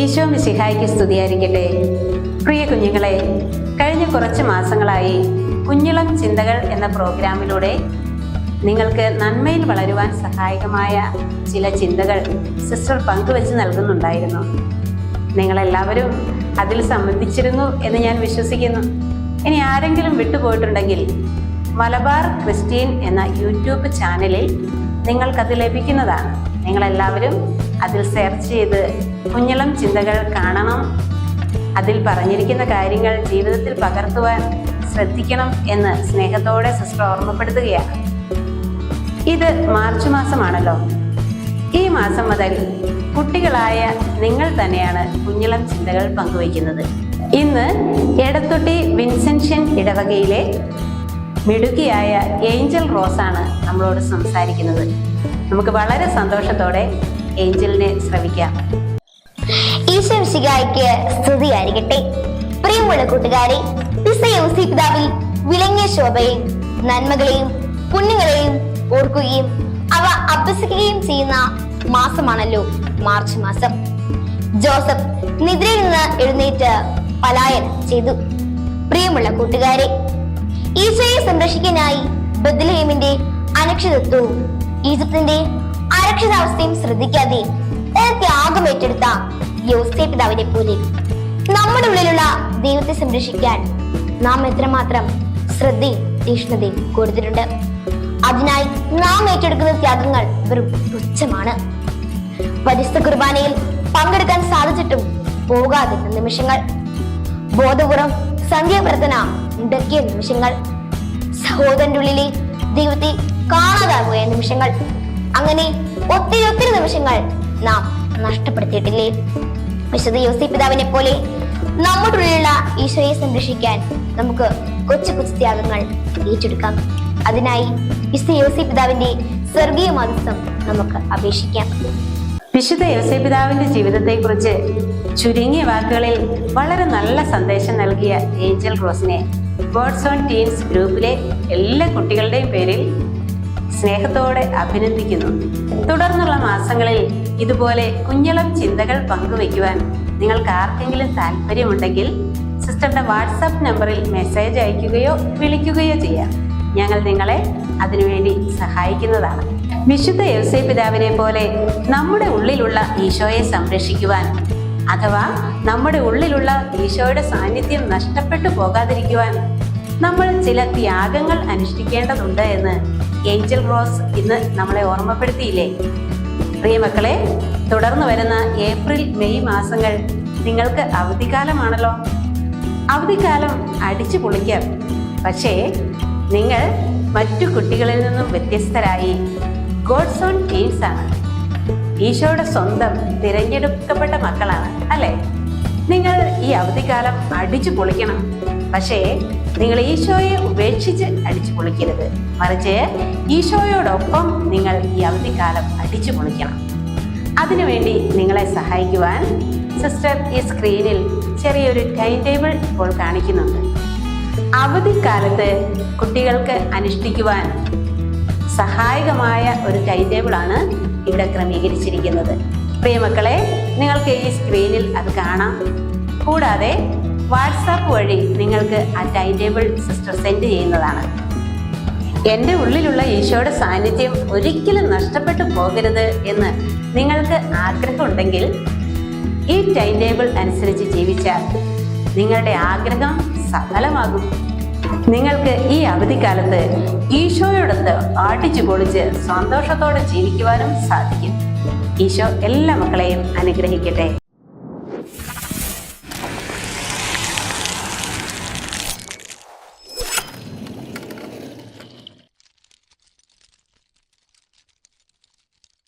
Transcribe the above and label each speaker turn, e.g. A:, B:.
A: ഈശോ മിശിഹായ്ക്ക് സ്തുതിയായിരിക്കട്ടെ. പ്രിയ കുഞ്ഞുങ്ങളെ കഴിഞ്ഞ കുറച്ച് മാസങ്ങളായി കുഞ്ഞിളം ചിന്തകൾ എന്ന പ്രോഗ്രാമിലൂടെ നിങ്ങൾക്ക് നന്മയിൽ വളരുവാൻ സഹായകമായ ചില ചിന്തകൾ സിസ്റ്റർ പങ്കുവച്ച് നൽകുന്നുണ്ടായിരുന്നു. നിങ്ങളെല്ലാവരും അതിൽ സംബന്ധിച്ചിരുന്നു എന്ന് ഞാൻ വിശ്വസിക്കുന്നു. ഇനി ആരെങ്കിലും വിട്ടുപോയിട്ടുണ്ടെങ്കിൽ മലബാർ ക്രിസ്റ്റീൻ എന്ന യൂട്യൂബ് ചാനലിൽ നിങ്ങൾക്കത് ലഭിക്കുന്നതാണ്. നിങ്ങളെല്ലാവരും അതിൽ സെർച്ച് ചെയ്ത് കുഞ്ഞളം ചിന്തകൾ കാണണം. അതിൽ പറഞ്ഞിരിക്കുന്ന കാര്യങ്ങൾ ജീവിതത്തിൽ പകർത്തുവാൻ ശ്രദ്ധിക്കണം എന്ന് സ്നേഹത്തോടെ സിസ്റ്റർ ഓർമ്മപ്പെടുത്തുകയാണ്. ഇത് മാർച്ച് മാസമാണല്ലോ. ഈ മാസം മുതൽ കുട്ടികളായ നിങ്ങൾ തന്നെയാണ് കുഞ്ഞിളം ചിന്തകൾ പങ്കുവയ്ക്കുന്നത്. ഇന്ന് എടത്തൊട്ടി വിൻസെൻഷ്യൻ ഇടവകയിലെ മിടുക്കിയായ ഏഞ്ചൽ റോസാണ് നമ്മളോട് സംസാരിക്കുന്നത്. നമുക്ക് വളരെ സന്തോഷത്തോടെ ഏഞ്ചലിനെ ശ്രവിക്കാം.
B: ഈശ്വംശികായ്ക്ക് സ്തുതിയായിരിക്കട്ടെ. പ്രിയമുള്ള കൂട്ടുകാരെ പിതാവിൽ വിളങ്ങിയ ശോഭയും നന്മകളെയും പുണ്യങ്ങളെയും ഓർക്കുകയും അവ അഭ്യസിക്കുകയും ചെയ്യുന്ന മാസമാണല്ലോ മാർച്ച് മാസം. ജോസഫ് നിദ്രയിൽ നിന്ന് എഴുന്നേറ്റ് പലായൻ ചെയ്തു. പ്രിയമുള്ള കൂട്ടുകാരെ ഈശോയെ സംരക്ഷിക്കാനായി ബദ്ലഹേമിന്റെ അനക്ഷിതത്വവും ഈജിപ്തിന്റെ അരക്ഷിതാവസ്ഥയും ശ്രദ്ധിക്കാതെ ഒരു ത്യാഗം ഏറ്റെടുത്ത യോസേ പിതാവിനെ പോലെ നമ്മുടെ ഉള്ളിലുള്ള ദൈവത്തെ സംരക്ഷിക്കാൻ നാം എത്രമാത്രം ശ്രദ്ധയും തീക്ഷ്ണതയും കൊടുത്തിട്ടുണ്ട്. അതിനായി നാം ഏറ്റെടുക്കുന്ന ത്യാഗങ്ങൾ വെറും തുച്ഛമാണ് പരിസ്ഥ കുർബാനയിൽ പങ്കെടുക്കാൻ സാധിച്ചിട്ടും പോകാതെ നിമിഷങ്ങൾ ബോധപൂർവം സന്ധ്യാപ്രദന മുടക്കിയ നിമിഷങ്ങൾ സഹോദരന്റെ ഉള്ളിലെ ദൈവത്തെ കാണാതാകുക നിമിഷങ്ങൾ. അങ്ങനെ ഒത്തിരി ഒത്തിരി നിമിഷങ്ങൾ നാം നഷ്ടപ്പെടുത്തിയിട്ടില്ലേ? വിശുദ്ധ യോസി പിതാവിനെ പോലെ നമ്മുടെ ഉള്ളിലുള്ള ഈശോയെ സംരക്ഷിക്കാൻ നമുക്ക് കൊച്ചു കൊച്ചു ത്യാഗങ്ങൾ ഏറ്റെടുക്കാം. അതിനായി വിശുദ്ധ യോസി പിതാവിന്റെ സ്വർഗീയ മതസ്ഥം നമുക്ക് അപേക്ഷിക്കാം.
A: വിശുദ്ധ യോസേപിതാവിന്റെ ജീവിതത്തെക്കുറിച്ച് ചുരുങ്ങിയ വാക്കുകളിൽ വളരെ നല്ല സന്ദേശം നൽകിയ ഏഞ്ചൽ റോസിനെ ഗോഡ്സ് ഓൺ ടീൻസ് ഗ്രൂപ്പിലെ എല്ലാ കുട്ടികളുടെയും പേരിൽ സ്നേഹത്തോടെ അഭിനന്ദിക്കുന്നു. തുടർന്നുള്ള മാസങ്ങളിൽ ഇതുപോലെ കുഞ്ഞളം ചിന്തകൾ പങ്കുവെക്കുവാൻ നിങ്ങൾക്ക് ആർക്കെങ്കിലും താല്പര്യമുണ്ടെങ്കിൽ സിസ്റ്ററുടെ വാട്സാപ്പ് നമ്പറിൽ മെസ്സേജ് അയക്കുകയോ വിളിക്കുകയോ ചെയ്യാം. ഞങ്ങൾ നിങ്ങളെ അതിനുവേണ്ടി സഹായിക്കുന്നതാണ്. വിശുദ്ധ യവസേ പിതാവിനെ പോലെ നമ്മുടെ ഉള്ളിലുള്ള ഈശോയെ സംരക്ഷിക്കുവാൻ അഥവാ നമ്മുടെ ഉള്ളിലുള്ള ഈശോയുടെ സാന്നിധ്യം നഷ്ടപ്പെട്ടു പോകാതിരിക്കുവാൻ നമ്മൾ ചില ത്യാഗങ്ങൾ അനുഷ്ഠിക്കേണ്ടതുണ്ട് എന്ന് ഏഞ്ചൽ റോസ് ഇന്ന് നമ്മളെ ഓർമ്മപ്പെടുത്തിയില്ലേ? പ്രിയ മക്കളെ തുടർന്ന് വരുന്ന ഏപ്രിൽ മെയ് മാസങ്ങൾ നിങ്ങൾക്ക് അവധിക്കാലമാണല്ലോ. അവധിക്കാലം അടിച്ചു പൊളിക്കാം. പക്ഷേ നിങ്ങൾ മറ്റു കുട്ടികളിൽ നിന്നും വ്യത്യസ്തരായി ഗോഡ്സ് ഓൺ ടീംസ് ആണ് ഈശോയുടെ സ്വന്തം തിരഞ്ഞെടുക്കപ്പെട്ട മക്കളാണ് അല്ലേ? നിങ്ങൾ ഈ അവധിക്കാലം അടിച്ചു പൊളിക്കണം. പക്ഷേ നിങ്ങൾ ഈശോയെ ഉപേക്ഷിച്ച് അടിച്ചു പൊളിക്കരുത്. മറിച്ച് ഈശോയോടൊപ്പം നിങ്ങൾ ഈ അവധിക്കാലം അടിച്ചു പൊളിക്കണം. അതിനുവേണ്ടി നിങ്ങളെ സഹായിക്കുവാൻ സിസ്റ്റർ ഈ സ്ക്രീനിൽ ചെറിയൊരു ടൈം ടേബിൾ ഇപ്പോൾ കാണിക്കുന്നുണ്ട്. അവധിക്കാലത്ത് കുട്ടികൾക്ക് അനുഷ്ഠിക്കുവാൻ സഹായകമായ ഒരു ടൈം ടേബിളാണ് ഇവിടെ ക്രമീകരിച്ചിരിക്കുന്നത്. പ്രിയമക്കളെ നിങ്ങൾക്ക് ഈ സ്ക്രീനിൽ അത് കാണാം. കൂടാതെ വാട്സാപ്പ് വഴി നിങ്ങൾക്ക് ആ ടൈം ടേബിൾ സിസ്റ്റർ സെൻഡ് ചെയ്യുന്നതാണ്. എന്റെ ഉള്ളിലുള്ള ഈശോയുടെ സാന്നിധ്യം ഒരിക്കലും നഷ്ടപ്പെട്ടു പോകരുത് എന്ന് നിങ്ങൾക്ക് ആഗ്രഹമുണ്ടെങ്കിൽ ഈ ടൈം ടേബിൾ അനുസരിച്ച് ജീവിച്ചാൽ നിങ്ങളുടെ ആഗ്രഹം സഫലമാകും. നിങ്ങൾക്ക് ഈ അവധിക്കാലത്ത് ഈശോയോടൊത്ത് ആട്ടിച്ചു പൊളിച്ച് സന്തോഷത്തോടെ ജീവിക്കുവാനും സാധിക്കും. ഈശോ എല്ലാ മക്കളെയും അനുഗ്രഹിക്കട്ടെ.